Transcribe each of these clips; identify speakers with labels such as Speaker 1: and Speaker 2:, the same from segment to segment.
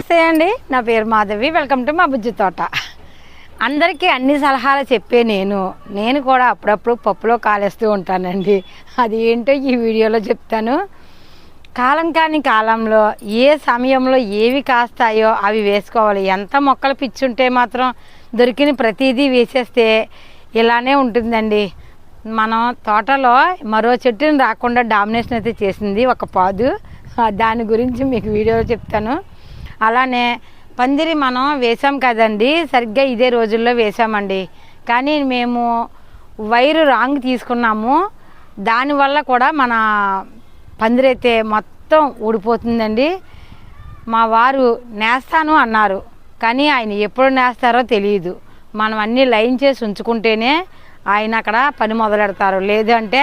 Speaker 1: నమస్తే అండి. నా పేరు మాధవి. వెల్కమ్ టు మా బుజ్జి తోట. అందరికీ అన్ని సలహాలు చెప్పే నేను. నేను కూడా అప్పుడప్పుడు పప్పులో కాలేస్తూ ఉంటానండి. అది ఏంటో ఈ వీడియోలో చెప్తాను. కాలం కాని కాలంలో ఏ సమయంలో ఏవి కాస్తాయో అవి వేసుకోవాలి. ఎంత మొక్కలు పిచ్చుంటే మాత్రం దొరికిన ప్రతిదీ వేసేస్తే ఇలానే ఉంటుందండి. మనం తోటలో మరో చెట్టుని రాకుండా డామినేషన్ అయితే చేసింది ఒక పాదు. దాని గురించి మీకు వీడియోలో చెప్తాను. అలానే పందిరి మనం వేసాం కదండి సరిగ్గా ఇదే రోజుల్లో వేసామండి. కానీ మేము వైరు రాంగ్ తీసుకున్నాము. దానివల్ల కూడా మన పందిరైతే మొత్తం ఊడిపోతుందండి. మా వారు నేస్తాను అన్నారు. కానీ ఆయన ఎప్పుడు నేస్తారో తెలియదు మనం అన్నీ లైన్ చేసి ఉంచుకుంటేనే ఆయన అక్కడ పని మొదలెడతారు. లేదంటే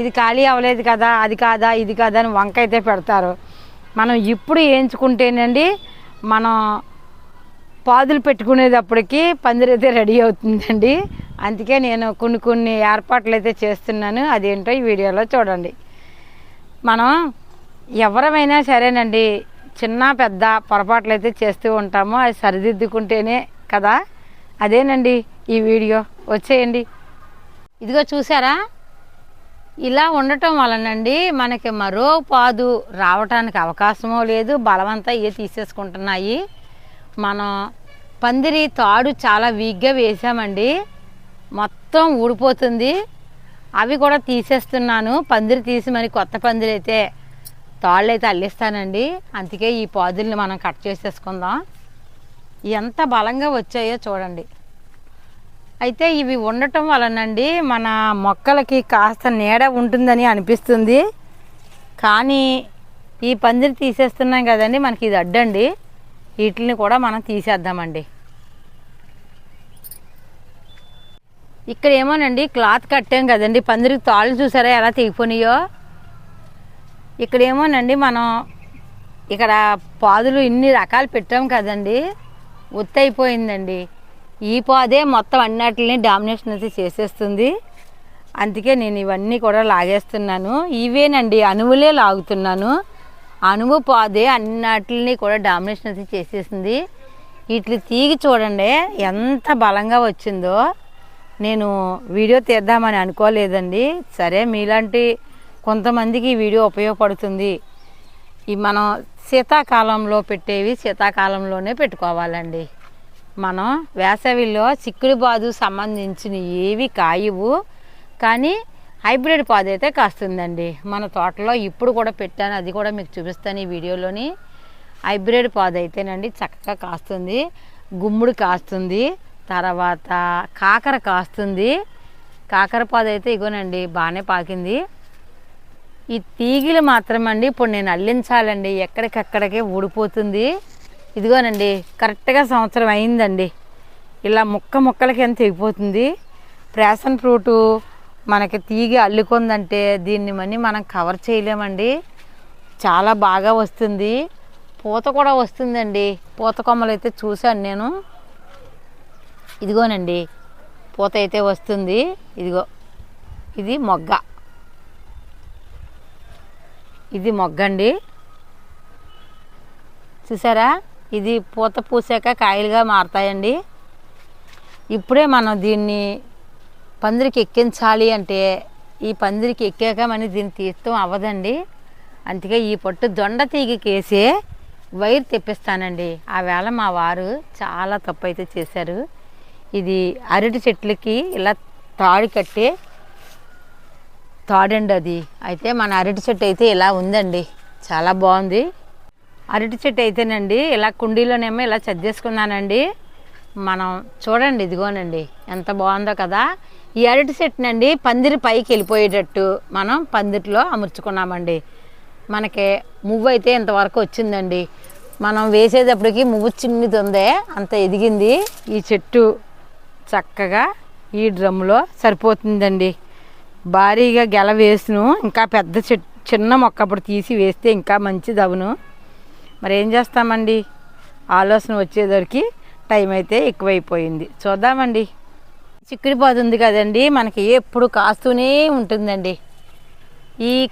Speaker 1: ఇది ఖాళీ అవ్వలేదు కదా అది కాదా ఇది కాదా అని వంక అయితే పెడతారు. మనం ఇప్పుడు వేయించుకుంటేనండి మనం పాదులు పెట్టుకునేటప్పటికి పందిరైతే రెడీ అవుతుందండి. అందుకే నేను కొన్ని కొన్ని ఏర్పాట్లు అయితే చేస్తున్నాను. అదేంటో ఈ వీడియోలో చూడండి. మనం ఎవరమైనా సరేనండి చిన్న పెద్ద పొరపాట్లు అయితే చేస్తూ ఉంటాము అది సరిదిద్దుకుంటేనే కదా. అదేనండి ఈ వీడియో. వచ్చేయండి. ఇదిగో చూసారా? ఇలా ఉండటం వలనండి మనకి మరో పాదు రావటానికి అవకాశమో లేదు. బలవంతా ఏ తీసేసుకుంటున్నాయి. మనం పందిరి తాడు చాలా వీక్గా వేసామండి. మొత్తం ఊడిపోతుంది. అవి కూడా తీసేస్తున్నాను. పందిరి తీసి మరి కొత్త పందిరి అయితే తాళ్ళు అయితే అల్లిస్తానండి. అందుకే ఈ పాదుల్ని మనం కట్ చేసేసుకుందాం. ఎంత బలంగా వచ్చాయో చూడండి. అయితే ఇవి ఉండటం వలనండి మన మొక్కలకి కాస్త నీడ ఉంటుందని అనిపిస్తుంది. కానీ ఈ పందిరి తీసేస్తున్నాం కదండి మనకి ఇది అడ్డండి. వీటిని కూడా మనం తీసేద్దామండి. ఇక్కడ ఏమోనండి క్లాత్ కట్టాం కదండి. పందిరికి తాళ్ళు చూసారా ఎలా తెగిపోయినాయో? ఇక్కడ ఏమోనండి మనం ఇక్కడ పాదులు ఇన్ని రకాలు పెట్టాం కదండి. ఒత్తైపోయిందండి ఈ పాదే మొత్తం అన్నిటిని డామినేషన్ అయితే చేసేస్తుంది. అందుకే నేను ఇవన్నీ కూడా లాగేస్తున్నాను. ఇవేనండి అణువులే లాగుతున్నాను. అణువు పాదే అన్నిటిని కూడా డామినేషన్ అయితే చేసేసింది. ఇట్లు తీగి చూడండి ఎంత బలంగా వచ్చిందో. నేను వీడియో తీద్దామని అనుకోలేదండి. సరే మీలాంటి కొంతమందికి ఈ వీడియో ఉపయోగపడుతుంది. ఈ మనం శీతాకాలంలో పెట్టేవి శీతాకాలంలోనే పెట్టుకోవాలండి. మనం వేసవిలో చిక్కుడు బాదు సంబంధించిన ఏవి కాయవు కానీ హైబ్రిడ్ పాదు అయితే కాస్తుందండి. మన తోటలో ఇప్పుడు కూడా పెట్టాను అది కూడా మీకు చూపిస్తాను ఈ వీడియోలోని. హైబ్రిడ్ పాదు అయితేనండి చక్కగా కాస్తుంది గుమ్ముడు కాస్తుంది తర్వాత కాకర కాస్తుంది. కాకర పాదు అయితే ఇగోనండి బాగానే పాకింది. ఈ తీగిలు మాత్రమండి ఇప్పుడు నేను అల్లించాలండి ఎక్కడికక్కడికే ఊడిపోతుంది. ఇదిగోనండి కరెక్ట్గా సంవత్సరం అయిందండి. ఇలా ముక్క ముక్కలకి ఎంత తెగిపోతుంది? ప్యాషన్ ఫ్రూటు మనకి తీగి అల్లుకుందంటే దీన్ని మని మనం కవర్ చేయలేమండి. చాలా బాగా వస్తుంది. పూత కూడా వస్తుందండి. పూత కొమ్మలు అయితే చూశాను నేను. ఇదిగోనండి పూత అయితే వస్తుంది. ఇదిగో ఇది మొగ్గ. ఇది మొగ్గండి. చూసారా? ఇది పూత పూసాక కాయలుగా మారుతాయండి. ఇప్పుడే మనం దీన్ని పందిరికి ఎక్కించాలి అంటే ఈ పందిరికి ఎక్కాక మనం దీన్ని తీస్తాం అవ్వదండి. అందుకే ఈ పొట్టు దొండ తీగకేసే వైర్ తెప్పిస్తానండి. ఆ వేళ మా వారు చాలా తప్పు అయితే చేశారు. ఇది అరటి చెట్లకి ఇలా తాడు కట్టి తాడండి అది. అయితే మన అరటి చెట్టు అయితే ఇలా ఉందండి. చాలా బాగుంది. అరటి చెట్టు అయితేనండి ఇలా కుండీలోనేమో ఇలా చద్దేసుకున్నానండి మనం చూడండి ఇదిగోనండి ఎంత బాగుందో కదా. ఈ అరటి చెట్టునండి పందిరి పైకి వెళ్ళిపోయేటట్టు మనం పందిరిలో అమర్చుకున్నామండి. మనకి మువ్వు అయితే ఇంతవరకు వచ్చిందండి. మనం వేసేటప్పటికి మువ్వు చిన్నది ఉందే అంత ఎదిగింది. ఈ చెట్టు చక్కగా ఈ డ్రమ్ములో సరిపోతుందండి. భారీగా గెల వేసును ఇంకా పెద్ద చెట్టు చిన్న మొక్క అప్పుడు తీసి వేస్తే ఇంకా మంచిది అవును. మరి ఏం చేస్తామండి? ఆలోచన వచ్చేసరికి టైం అయితే ఎక్కువైపోయింది. చూద్దామండి. చిక్కుడు పాదు ఉంది కదండి. మనకి ఎప్పుడు కాస్తూనే ఉంటుందండి. ఈ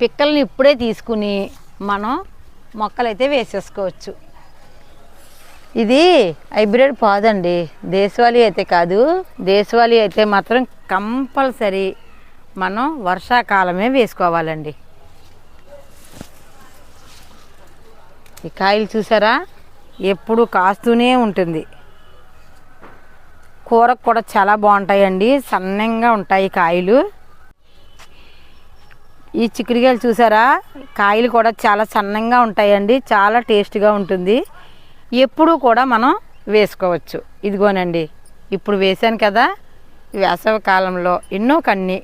Speaker 1: పిక్కల్ని ఇప్పుడే తీసుకుని మనం మొక్కలైతే వేసేసుకోవచ్చు. ఇది హైబ్రిడ్ పాదండి. దేశవాళీ అయితే కాదు. దేశవాళీ అయితే మాత్రం కంపల్సరీ మనం వర్షాకాలమే వేసుకోవాలండి. ఈ కాయలు చూసారా? ఎప్పుడు కాస్తూనే ఉంటుంది. కూరకు కూడా చాలా బాగుంటాయండి. సన్నంగా ఉంటాయి కాయలు. ఈ చిక్కుడుకాయలు చూసారా? కాయలు కూడా చాలా సన్నంగా ఉంటాయండి. చాలా టేస్ట్గా ఉంటుంది. ఎప్పుడు కూడా మనం వేసుకోవచ్చు. ఇదిగోనండి. ఇప్పుడు వేసాను కదా. ఈ వేసవి కాలంలో ఎన్నో కన్ని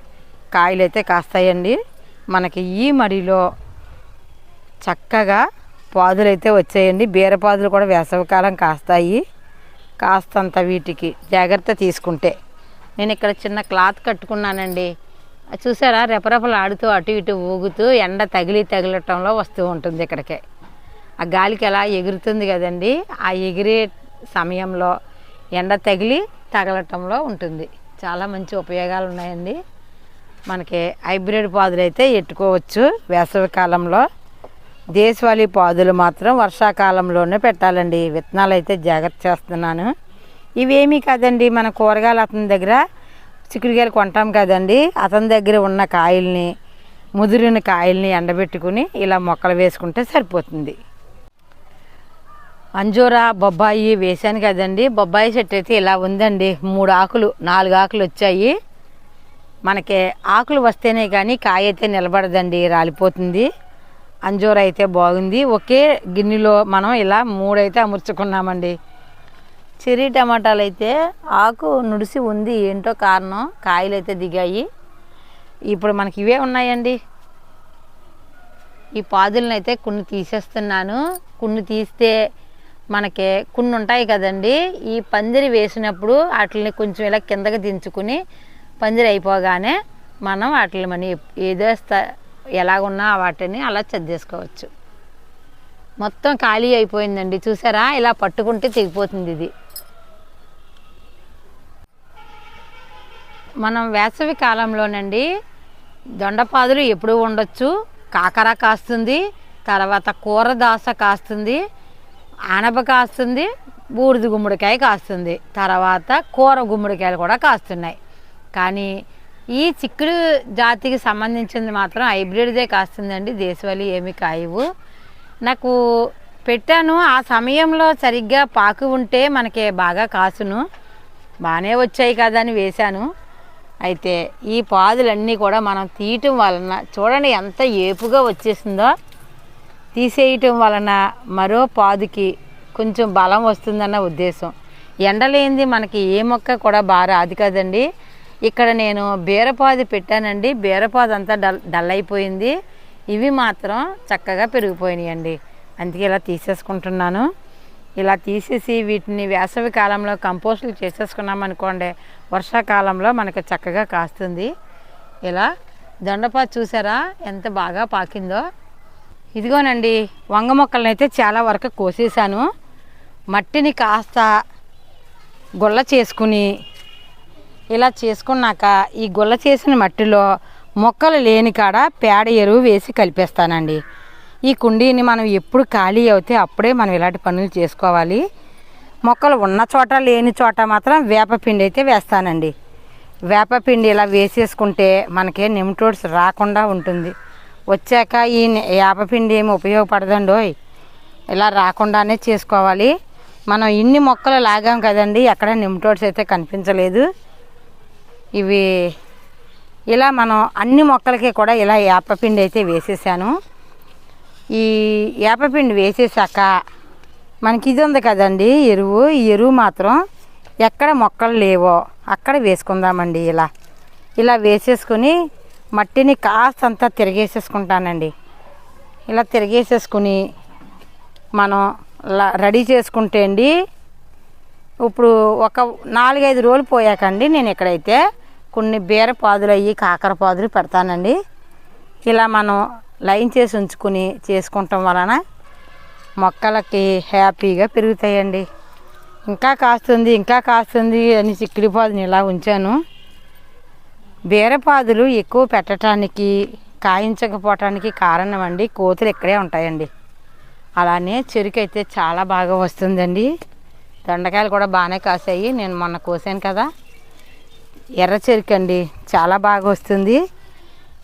Speaker 1: కాయలు అయితే కాస్తాయండి. మనకి ఈ మడిలో చక్కగా పాదులు అయితే వచ్చాయండి బీరపాదులు కూడా వేసవికాలం కాస్తాయి. కాస్తంత వీటికి జాగ్రత్త తీసుకుంటే. నేను ఇక్కడ చిన్న క్లాత్ కట్టుకున్నానండి. చూసారా? రెపరెపలు ఆడుతూ అటు ఇటు ఊగుతూ ఎండ తగిలి తగిలటంలో వస్తూ ఉంటుంది ఇక్కడికి. ఆ గాలికి ఎలా ఎగురుతుంది కదండి? ఆ ఎగిరే సమయంలో ఎండ తగిలి తగలటంలో ఉంటుంది. చాలా మంచి ఉపయోగాలు ఉన్నాయండి. మనకి హైబ్రిడ్ పాదులు అయితే ఎట్టుకోవచ్చు వేసవి కాలంలో దేశవాళీ పాదులు మాత్రం వర్షాకాలంలోనే పెట్టాలండి. విత్తనాలు అయితే జాగ్రత్త చేస్తున్నాను. ఇవేమీ కాదండి మన కూరగాయలు అతని దగ్గర చిక్కుడుకాయలు కొంటాం కదండి. అతని దగ్గర ఉన్న కాయల్ని ముదిరిన కాయల్ని ఎండబెట్టుకుని ఇలా మొక్కలు వేసుకుంటే సరిపోతుంది. అంజూరా బొబ్బాయి వేశాను కదండి. బొబ్బాయి చెట్టు అయితే ఇలా ఉందండి. మూడు ఆకులు నాలుగు ఆకులు వచ్చాయి. మనకి ఆకులు వస్తేనే కానీ కాయ అయితే నిలబడదండి రాలిపోతుంది. అంజూర అయితే బాగుంది. ఒకే గిన్నెలో మనం ఇలా మూడైతే అమర్చుకున్నామండి. చెర్రీ టమాటాలు అయితే ఆకు నుడిసి ఉంది. ఏంటో కారణం? కాయలు అయితే దిగాయి. ఇప్పుడు మనకి ఇవే ఉన్నాయండి. ఈ పాదులను అయితే కొన్ని తీసేస్తున్నాను. కొన్ని తీస్తే మనకి కొన్ని ఉంటాయి కదండి. ఈ పందిరి వేసినప్పుడు వాటిని కొంచెం ఇలా కిందకి దించుకుని పందిరి అయిపోగానే మనం వాటిని మనం ఏదో స్థ ఎలాగున్నా వాటిని అలా చద్దేసుకోవచ్చు మొత్తం ఖాళీ అయిపోయిందండి. చూసారా? ఇలా పట్టుకుంటే తెగిపోతుంది ఇది. మనం వేసవి కాలంలోనండి దొండపాదులు ఎప్పుడు ఉండొచ్చు. కాకర కాస్తుంది తర్వాత కూర దాస కాస్తుంది ఆనప కాస్తుంది బూడిద గుమ్మడికాయ కాస్తుంది తర్వాత కూర గుమ్మడికాయలు కూడా కాస్తున్నాయి. కానీ ఈ చిక్కుడు జాతికి సంబంధించింది మాత్రం హైబ్రిడ్దే కాస్తుందండి. దేశవాళీ ఏమి కాయవు. నాకు పెట్టాను. ఆ సమయంలో సరిగ్గా పాకు ఉంటే మనకి బాగా కాసును. బాగానే వచ్చాయి కదా అని వేశాను. అయితే ఈ పాదులన్నీ కూడా మనం తీయటం వలన చూడండి ఎంత ఏపుగా వచ్చేసిందో. తీసేయటం వలన మరో పాదుకి కొంచెం బలం వస్తుందన్న ఉద్దేశం. ఎండలేంది మనకి ఏ మొక్క కూడా బాగా రాదు కదండి. ఇక్కడ నేను బీరపాది పెట్టానండి. బీరపాది అంతా డల్ డల్ అయిపోయింది ఇవి మాత్రం చక్కగా పెరిగిపోయినాయండి. అందుకే ఇలా తీసేసుకుంటున్నాను. ఇలా తీసేసి వీటిని వేసవి కాలంలో కంపోస్టులు చేసేసుకున్నాం అనుకోండి వర్షాకాలంలో మనకు చక్కగా కాస్తుంది. ఇలా దొండపాదు చూసారా? ఎంత బాగా పాకిందో. ఇదిగోనండి వంగ మొక్కలను అయితే చాలా వరకు కోసేసాను మట్టిని కాస్త గుల్ల చేసుకుని ఇలా చేసుకున్నాక ఈ గుల్ల చేసిన మట్టిలో మొక్కలు లేని కాడ పేడ ఎరువు వేసి కలిపేస్తానండి. ఈ కుండీని మనం ఎప్పుడు ఖాళీ అవుతే అప్పుడే మనం ఇలాంటి పనులు చేసుకోవాలి. మొక్కలు ఉన్న చోట లేని చోట మాత్రం వేపపిండి అయితే వేస్తానండి. వేపపిండి ఇలా వేసేసుకుంటే మనకి నిమ్టోడ్స్ రాకుండా ఉంటుంది. వచ్చాక ఈ వేపపిండి ఏమి ఉపయోగపడదండోయ్. ఇలా రాకుండానే చేసుకోవాలి. మనం ఇన్ని మొక్కలు లాగాం కదండి ఎక్కడ నిమ్టోడ్స్ అయితే కనిపించలేదు. ఇవి ఇలా మనం అన్ని మొక్కలకి కూడా ఇలా వేపపిండి అయితే వేసేసాను. ఈ వేపపిండి వేసేసాక మనకి ఇది ఉంది కదండి ఎరువు. ఈ ఎరువు మాత్రం ఎక్కడ మొక్కలు లేవో అక్కడ వేసుకుందామండి ఇలా. ఇలా వేసేసుకుని మట్టిని కాస్తంతా తిరిగేసేసుకుంటానండి. ఇలా తిరిగేసేసుకుని మనం ల- రెడీ చేసుకుంటే అండి ఇప్పుడు ఒక నాలుగైదు రోజులు పోయాకండి నేను ఇక్కడైతే. కొన్ని బీర పాదులు అయ్యి కాకర పాదులు పెడతానండి. ఇలా మనం లైన్ చేసి ఉంచుకుని చేసుకుంటాం వలన మొక్కలకి హ్యాపీగా పెరుగుతాయండి. ఇంకా కాస్తుంది ఇంకా కాస్తుంది అని చిక్కుడి పాదుని ఇలా ఉంచాను. బీరపాదులు ఎక్కువ పెట్టడానికి కాయించకపోవటానికి కారణం అండి కోతులు ఇక్కడే ఉంటాయండి. అలానే చెరుకు అయితే చాలా బాగా వస్తుందండి. దొండకాయలు కూడా బాగానే కాసాయి. నేను మొన్న కోసాను కదా. ఎర్ర చెరుకు అండి. చాలా బాగా వస్తుంది.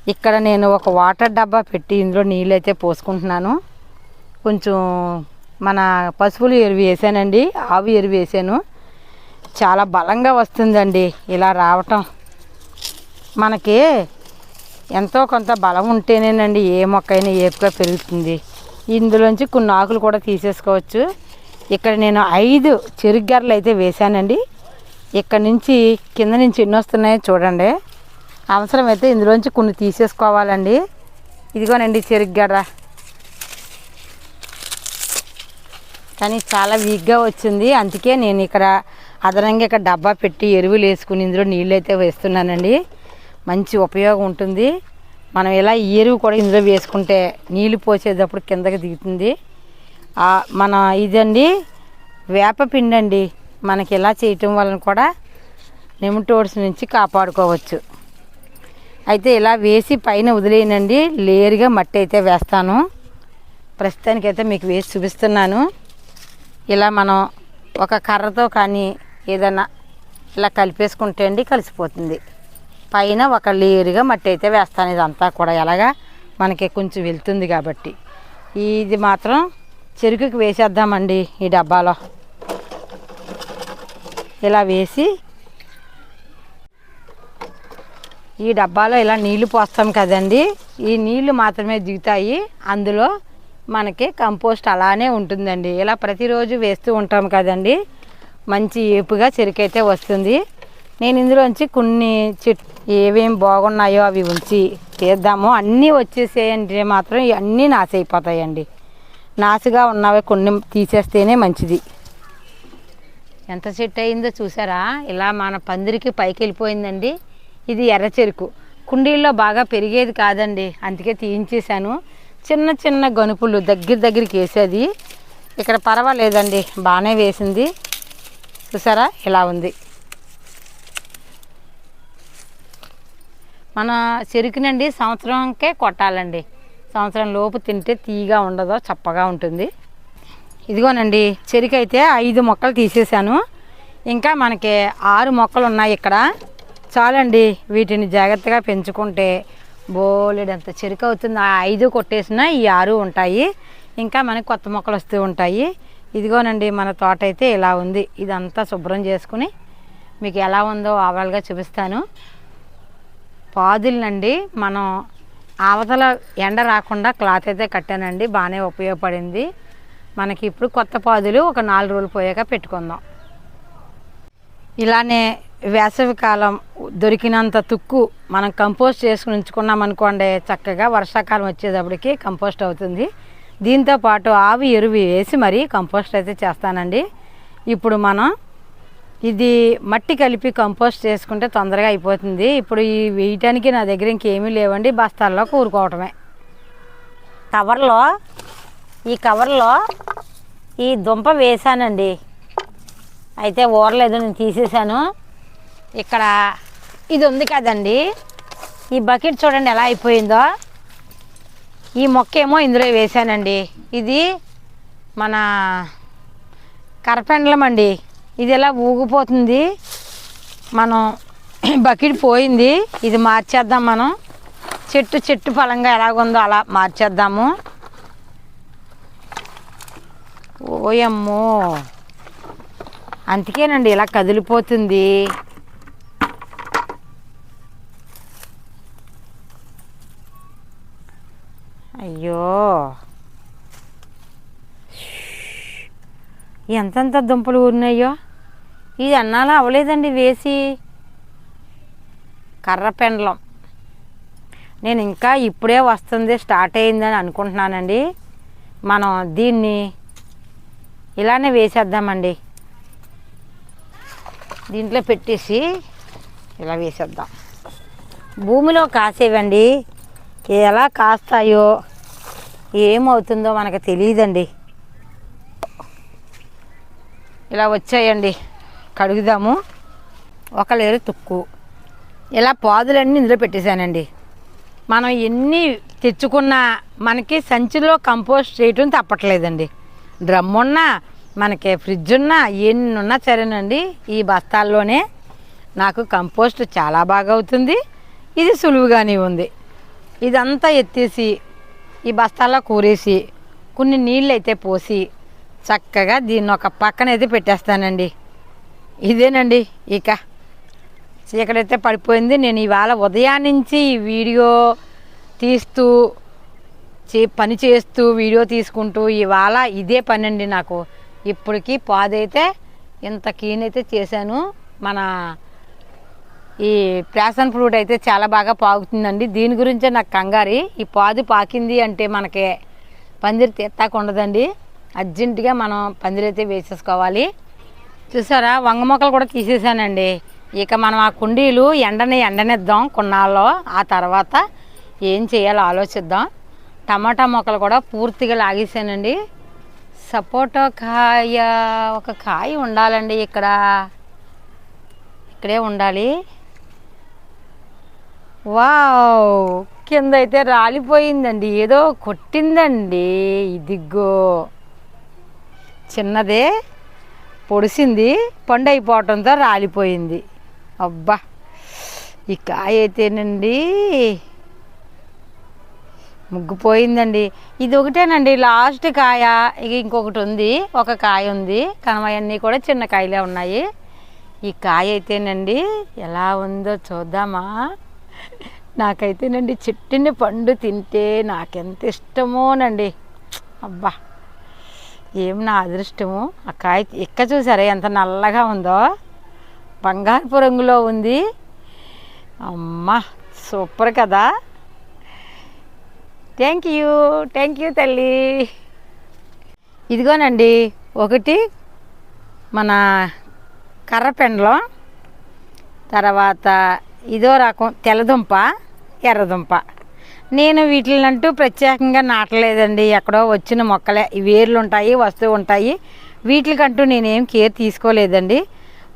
Speaker 1: ఇక్కడ నేను ఒక వాటర్ డబ్బా పెట్టి ఇందులో నీళ్ళు అయితే పోసుకుంటున్నాను. కొంచెం మన పసుపులు ఎరువు వేసానండి. ఆవు ఎరువు వేసాను. చాలా బలంగా వస్తుందండి ఇలా రావటం. మనకి ఎంతో కొంత బలం ఉంటేనేనండి ఏ మొక్క అయినా ఏపుగా పెరుగుతుంది. ఇందులోంచి కొన్ని ఆకులు కూడా తీసేసుకోవచ్చు. ఇక్కడ నేను ఐదు చెరుగ్గర్రలు అయితే వేశానండి ఇక్కడ నుంచి కింద నుంచి ఎన్ని వస్తున్నాయో చూడండి. అవసరమైతే ఇందులోంచి కొన్ని తీసేసుకోవాలండి. ఇదిగోనండి చెరుగ్గర్ర కానీ చాలా వీక్గా వచ్చింది. అందుకే నేను ఇక్కడ అదనంగా ఇక్కడ డబ్బా పెట్టి ఎరువులు వేసుకుని ఇందులో నీళ్ళు అయితే వేస్తున్నానండి. మంచి ఉపయోగం ఉంటుంది. మనం ఇలా ఈ ఎరువు కూడా ఇందులో వేసుకుంటే నీళ్ళు పోసేటప్పుడు కిందకి దిగుతుంది. మన ఇదండి వేపపిండి అండి మనకి ఇలా చేయటం వలన కూడా నెమటోడ్స్ నుంచి కాపాడుకోవచ్చు. అయితే ఇలా వేసి పైన వదిలేయనండి లేరుగా మట్టి అయితే వేస్తాను. ప్రస్తుతానికైతే మీకు వేసి చూపిస్తున్నాను. ఇలా మనం ఒక కర్రతో కానీ ఏదైనా ఇలా కలిపేసుకుంటే అండి కలిసిపోతుంది. పైన ఒక లేరుగా మట్టి అయితే వేస్తాను. ఇదంతా కూడా ఎలాగా మనకి కొంచెం వెళ్తుంది కాబట్టి. ఇది మాత్రం చెరుకుకి వేసేద్దామండి ఈ డబ్బాలో. ఇలా వేసి ఈ డబ్బాలో ఇలా నీళ్ళు పోస్తాం కదండి. ఈ నీళ్ళు మాత్రమే దిగుతాయి. అందులో మనకి కంపోస్ట్ అలానే ఉంటుందండి. ఇలా ప్రతిరోజు వేస్తూ ఉంటాం కదండి. మంచి ఏపుగా చెరుకైతే వస్తుంది. నేను ఇందులోంచి కొన్ని చెట్ ఏవేం బాగున్నాయో అవి ఉంచి తీద్దాము అన్నీ వచ్చేసేయంటే మాత్రం. అన్నీ నాశైపోతాయండి. నాసుగా ఉన్నవి కొన్ని తీసేస్తేనే మంచిది. ఎంత చెట్టు అయిందో చూసారా? ఇలా మన పందిరికి పైకి వెళ్ళిపోయిందండి. ఇది ఎర్ర చెరుకు. కుండీల్లో బాగా పెరిగేది కాదండి. అందుకే తీయించేశాను. చిన్న చిన్న గనుపులు దగ్గర దగ్గరికి వేసేది. ఇక్కడ పర్వాలేదండి. బాగానే వేసింది. చూసారా? ఇలా ఉంది. మన చెరుకునండి సంవత్సరంకే కొట్టాలండి. సంవత్సరం లోపు తింటే తీగా ఉండదో చప్పగా ఉంటుంది. ఇదిగోనండి చెరుకు అయితే ఐదు మొక్కలు తీసేసాను ఇంకా మనకి ఆరు మొక్కలు ఉన్నాయి ఇక్కడ. చాలండి వీటిని జాగ్రత్తగా పెంచుకుంటే బోలెడంత చెరుకు అవుతుంది ఆ ఐదు కొట్టేసిన ఈ ఆరు ఉంటాయి. ఇంకా మనకి కొత్త మొక్కలు వస్తూ ఉంటాయి. ఇదిగోనండి మన తోట అయితే ఇలా ఉంది. ఇదంతా శుభ్రం చేసుకుని మీకు ఎలా ఉందో ఆవాలుగా చూపిస్తాను. పాదులనండి మనం అవతల ఎండ రాకుండా క్లాత్ అయితే కట్టానండి. బాగానే ఉపయోగపడింది. మనకి ఇప్పుడు కొత్త పాదులు ఒక నాలుగు రోజులు పోయాక పెట్టుకుందాం. ఇలానే వేసవికాలం దొరికినంత తుక్కు మనం కంపోస్ట్ చేసుకుని ఉంచుకున్నాం అనుకోండి చక్కగా వర్షాకాలం వచ్చేటప్పటికి కంపోస్ట్ అవుతుంది. దీంతో పాటు ఆవి ఎరువు వేసి మరీ కంపోస్ట్ అయితే చేస్తానండి. ఇప్పుడు మనం ఇది మట్టి కలిపి కంపోస్ట్ చేసుకుంటే తొందరగా అయిపోతుంది. ఇప్పుడు ఈ వేయటానికి నా దగ్గర ఇంకేమీ లేవండి బస్తాల్లో కూరుకోవటమే. కవర్లో ఈ కవర్లో ఈ దుంప వేసానండి అయితే ఊరలేదు నేను తీసేసాను ఇక్కడ ఇది ఉంది కదండి. ఈ బకెట్ చూడండి ఎలా అయిపోయిందో. ఈ మొక్క ఏమో ఇందులో వేసానండి ఇది మన కరపెండలం అండి. ఇది ఎలా ఊగిపోతుంది? మనం బకెట్ పోయింది. ఇది మార్చేద్దాం మనం. చెట్టు చెట్టు ఫలంగా ఎలాగుందో అలా మార్చేద్దాము. ఓయమ్మో. అందుకేనండి ఇలా కదిలిపోతుంది. అయ్యో. ఎంతెంత దుంపలు ఊరినాయో. ఇది అన్నాలా అవ్వలేదండి వేసి. కర్ర పెండలం. నేను ఇంకా ఇప్పుడే వస్తుంది స్టార్ట్ అయిందని అనుకుంటున్నానండి. మనం దీన్ని ఇలానే వేసేద్దామండి. దీంట్లో పెట్టేసి ఇలా వేసేద్దాం. భూమిలో కాసేవండి. ఎలా కాస్తాయో ఏమవుతుందో మనకు తెలియదండి. ఇలా వచ్చాయండి. కడుగుదాము. ఒక లేరు తుక్కు. ఇలా పాదులన్నీ ఇందులో పెట్టేశానండి. మనం ఎన్ని తెచ్చుకున్నా మనకి సంచిలో కంపోస్ట్ చేయటం తప్పట్లేదండి. డ్రమ్ ఉన్నా మనకి ఫ్రిడ్జ్ ఉన్నా ఎన్ని ఉన్నా సరేనండి. ఈ బస్తాల్లోనే నాకు కంపోస్ట్ చాలా బాగా అవుతుంది ఇది సులువుగానే ఉంది. ఇదంతా ఎత్తేసి ఈ బస్తాల్లో కూరేసి కొన్ని నీళ్ళు అయితే పోసి చక్కగా దీన్ని ఒక పక్కన అయితే పెట్టేస్తానండి. ఇదేనండి ఇక. చీకటైతే పడిపోయింది. నేను ఇవాళ ఉదయాన్నించి ఈ వీడియో తీస్తూ చే పని చేస్తూ వీడియో తీసుకుంటూ ఇవాళ ఇదే పని అండి నాకు. ఇప్పటికి పాదైతే ఇంత క్లీన్ అయితే చేశాను. మన ఈ ప్యాషన్ ఫ్రూట్ అయితే చాలా బాగా పాకుతుందండి దీని గురించే నాకు కంగారి. ఈ పాదు పాకింది అంటే మనకి పందిరి తీస్తాక ఉండదండి. అర్జెంటుగా మనం పందిరి అయితే వేసేసుకోవాలి. చూసారా? వంగ మొక్కలు కూడా తీసేసానండి. ఇక మనం ఆ కుండీలు ఎండని ఎండనిద్దాం కొన్నాళ్ళలో ఆ తర్వాత ఏం చేయాలో ఆలోచిద్దాం. టమాటా మొక్కలు కూడా పూర్తిగా లాగేసానండి. సపోటా కాయ ఒక కాయ ఉండాలండి ఇక్కడ. ఇక్కడే ఉండాలి. వావ్! కింద అయితే రాలిపోయిందండి. ఏదో కొట్టిందండి. ఇదిగో. చిన్నదే పొడిసింది. పండు అయిపోవటంతో రాలిపోయింది. అబ్బా! ఈ కాయ అయితేనండి ముగ్గుపోయిందండి. ఇది ఒకటేనండి లాస్ట్ కాయ. ఇక ఇంకొకటి ఉంది ఒక కాయ ఉంది. కనవయన్నీ కూడా చిన్న కాయలే ఉన్నాయి. ఈ కాయ అయితేనండి ఎలా ఉందో చూద్దామా? నాకైతేనండి చెట్టుని పండు తింటే నాకెంత ఇష్టమోనండి. అబ్బా ఏం నా అదృష్టము? ఆ కాయ ఎక్క చూసారా ఎంత నల్లగా ఉందో? బంగారపు రంగులో ఉంది. అమ్మ సూపర్ కదా? థ్యాంక్ యూ థ్యాంక్ యూ తల్లి. ఇదిగోనండి ఒకటి మన కర్రపెండలం తర్వాత ఇదో రకం తెల్లదుంప ఎర్రదుంప. నేను వీటినంటూ ప్రత్యేకంగా నాటలేదండి. ఎక్కడో వచ్చిన మొక్కలే. వేర్లు ఉంటాయి వస్తువు ఉంటాయి. వీటికంటూ నేనేం కేర్ తీసుకోలేదండి.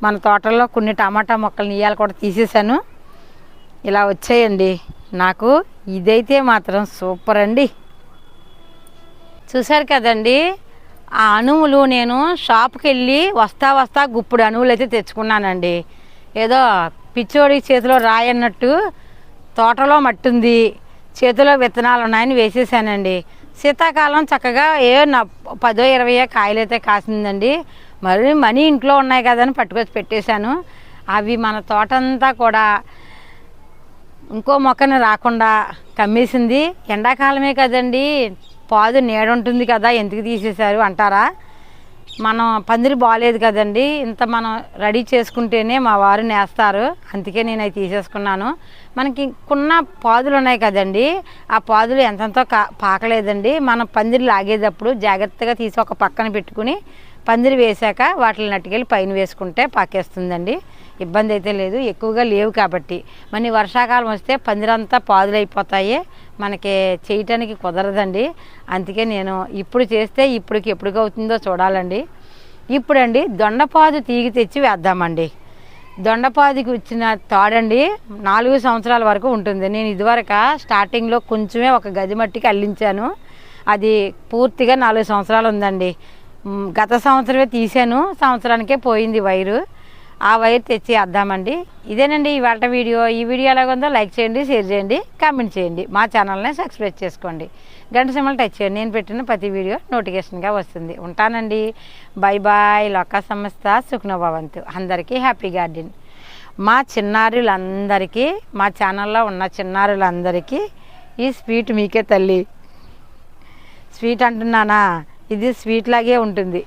Speaker 1: మన తోటలో కొన్ని టమాటా మొక్కలు ఇవాళ కూడా తీసేసాను ఇలా వచ్చాయండి. నాకు ఇదైతే మాత్రం సూపర్ అండి. చూశారు కదండి ఆ అణువులు నేను షాప్కి వెళ్ళి వస్తా వస్తా గుప్పుడు అణువులు అయితే తెచ్చుకున్నానండి. ఏదో పిచ్చోడి చేతిలో రాయన్నట్టు తోటలో మట్టుంది చేతిలో విత్తనాలు ఉన్నాయని వేసేసానండి. శీతాకాలం చక్కగా ఏ నా పదో ఇరవయో కాయలైతే కాసిందండి. మరి మనీ ఇంట్లో ఉన్నాయి కదని పట్టుకొచ్చి పెట్టేశాను. అవి మన తోటంతా కూడా ఇంకో మొక్కని రాకుండా కమ్మేసింది. ఎండాకాలమే కదండి. పాదు నీడ ఉంటుంది కదా ఎందుకు తీసేశారు అంటారా? మనం పందిరి బాగాలేదు కదండి. ఇంత మనం రెడీ చేసుకుంటేనే మా వారు నేస్తారు. అందుకే నేను అవి తీసేసుకున్నాను. మనకి ఇంకున్న పాదులు ఉన్నాయి కదండి. ఆ పాదులు ఎంతంతో కా పాకలేదండి. మనం పందిరి లాగేటప్పుడు జాగ్రత్తగా తీసి ఒక పక్కన పెట్టుకుని పందిరి వేశాక వాటిని నట్టుకెళ్ళి పైన వేసుకుంటే పాకేస్తుందండి. ఇబ్బంది అయితే లేదు ఎక్కువగా లేవు కాబట్టి. మరి వర్షాకాలం వస్తే పందిరంతా పాదులైపోతాయి. మనకి చేయటానికి కుదరదండి. అందుకే నేను ఇప్పుడు చేస్తే ఇప్పటికి ఎప్పటికి అవుతుందో చూడాలండి. ఇప్పుడండి దొండపాదు తీగి తెచ్చి వేద్దామండి. దొండపాదికి వచ్చిన తాడండి నాలుగు సంవత్సరాల వరకు ఉంటుంది. నేను ఇదివరకు స్టార్టింగ్లో కొంచెమే ఒక గది మట్టికి అల్లించాను. అది పూర్తిగా నాలుగు సంవత్సరాలు ఉందండి. గత సంవత్సరమే తీసాను సంవత్సరానికే పోయింది వైరు. ఆ వైర్ తెచ్చి వేద్దామండి ఇదేనండి ఇవాళ వీడియో. ఈ వీడియో ఎలాగుందో లైక్ చేయండి షేర్ చేయండి కామెంట్ చేయండి. మా ఛానల్ని సబ్స్క్రైబ్ చేసుకోండి. గంట సింబల్ టచ్ చేయండి. నేను పెట్టిన ప్రతి వీడియో నోటిఫికేషన్గా వస్తుంది. ఉంటానండి. Bye bye. లోకా సంస్థ సుఖ్నభవంతు. అందరికీ హ్యాపీ గార్డెన్. మా చిన్నారులందరికీ మా ఛానల్లో ఉన్న చిన్నారులందరికీ ఈ స్వీట్ మీకే తల్లి. స్వీట్ అంటున్నానా? ఇది స్వీట్ లాగే ఉంటుంది.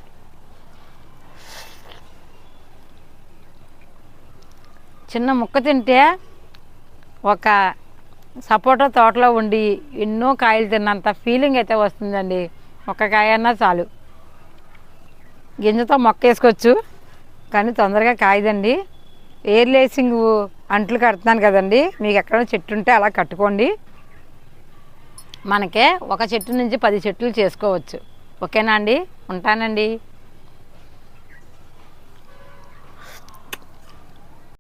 Speaker 1: చిన్న ముక్క తింటే ఒక సపోటా తోటలో ఉండి ఎన్నో కాయలు తిన్నంత ఫీలింగ్ అయితే వస్తుందండి. ఒక కాయ అన్నా చాలు. గింజతో మొక్క వేసుకోవచ్చు. కానీ తొందరగా కాయదండి. ఎయిర్ లేసింగ్ అంట్లు కడుతున్నాను కదండి. మీకు ఎక్కడ చెట్టు ఉంటే అలా కట్టుకోండి. మనకే ఒక చెట్టు నుంచి పది చెట్లు చేసుకోవచ్చు. ఓకేనా అండి? ఉంటానండి.